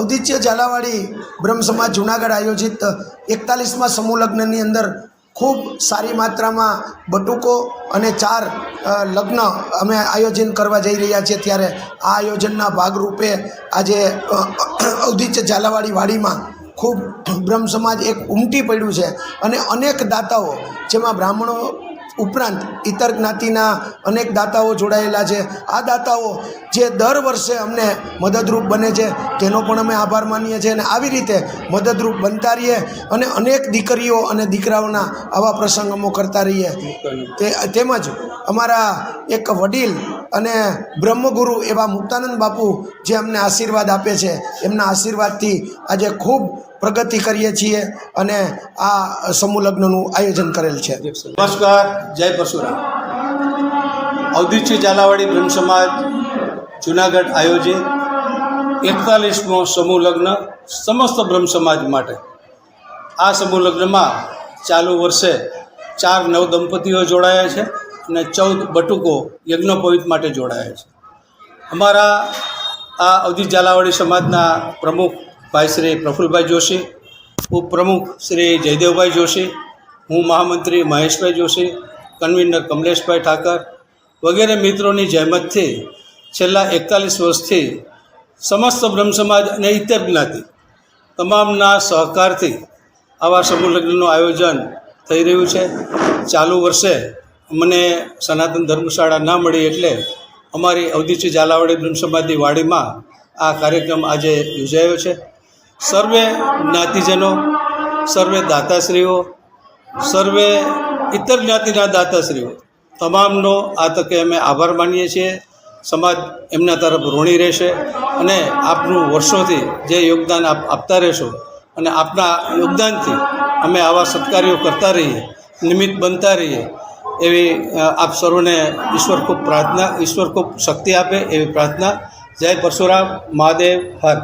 અવદિત્ય ઝાલાવાડી બ્રહ્મ સમાજ જુનાગઢ આયોજિત એકતાલીસમાં સમૂહ લગ્નની અંદર ખૂબ સારી માત્રામાં બટુકો અને ચાર લગ્ન અમે આયોજન કરવા જઈ રહ્યા છીએ. ત્યારે આ આયોજનના ભાગરૂપે આજે અવધિત્ય ઝાલાવાડી વાડીમાં ખૂબ બ્રહ્મ સમાજ એક ઉમટી પડ્યું છે અને અનેક દાતાઓ, જેમાં બ્રાહ્મણો ઉપરાંત ઇતર જ્ઞાતિના અનેક દાતાઓ જોડાયેલા છે. આ દાતાઓ જે દર વર્ષે અમને મદદરૂપ બને છે, તેનો પણ અમે આભાર માનીએ છીએ અને આવી રીતે મદદરૂપ બનતા રહીએ અને અનેક દીકરીઓ અને દીકરાઓના આવા પ્રસંગમો કરતા રહીએ. તે, તેમજ અમારા એક વડીલ અને બ્રહ્મગુરુ એવા મુક્તાનંદ બાપુ જે અમને આશીર્વાદ આપે છે. એમના આશીર્વાદથી આજે ખૂબ પ્રગતિ કરીએ છીએ અને આ સમૂહ લગ્નનું આયોજન કરેલ છે. નમસ્કાર, જય પરશુરામ. અવધિચી ઝાલાવાડી બ્રહ્મ સમાજ જુનાગઢ આયોજિત એકતાલીસમો સમૂહ લગ્ન સમસ્ત બ્રહ્મ સમાજ માટે. આ સમૂહ લગ્નમાં ચાલુ વર્ષે ચાર નવ દંપતીઓ જોડાયા છે અને ચૌદ બટુકો યજ્ઞોપવિત માટે જોડાયા છે. અમારા આ અવધિ ઝાલાવાડી સમાજના પ્રમુખ ભાઈ શ્રી પ્રફુલભાઈ જોશી, ઉપપ્રમુખ શ્રી જયદેવભાઈ જોશી, હું મહામંત્રી મહેશભાઈ જોશી, કન્વીનર કમલેશભાઈ ઠાકર વગેરે મિત્રોની જહેમતથી છેલ્લા એકતાલીસ વર્ષથી સમસ્ત બ્રહ્મ સમાજ અને ઇતર જ્ઞાતિ તમામના સહકારથી આવા સમૂહ લગ્નનું આયોજન થઈ રહ્યું છે. ચાલુ વર્ષે મને સનાતન ધર્મશાળા ના મળી એટલે અમારી અવધિચી ઝાલાવાડી બ્રહ્મ સમાજની વાડીમાં આ કાર્યક્રમ આજે યોજાયો છે. સર્વે જ્ઞાતિજનો, સર્વે દાતાશ્રીઓ, સર્વે ઇતર જ્ઞાતિના દાતાશ્રીઓ, તમામનો આ તકે અમે આભાર માનીએ છીએ. સમાજ એમના તરફ ઋણી રહેશે અને આપનું વર્ષોથી જે યોગદાન આપ આપતા રહેશો અને આપના યોગદાનથી અમે આવા સત્કાર્યો કરતા રહીએ, નિમિત્ત બનતા રહીએ, એવી આપ સર્વને ઈશ્વર ખૂબ પ્રાર્થના, ઈશ્વર ખૂબ શક્તિ આપે એવી પ્રાર્થના. જય પરશુરામ, મહાદેવ, હર.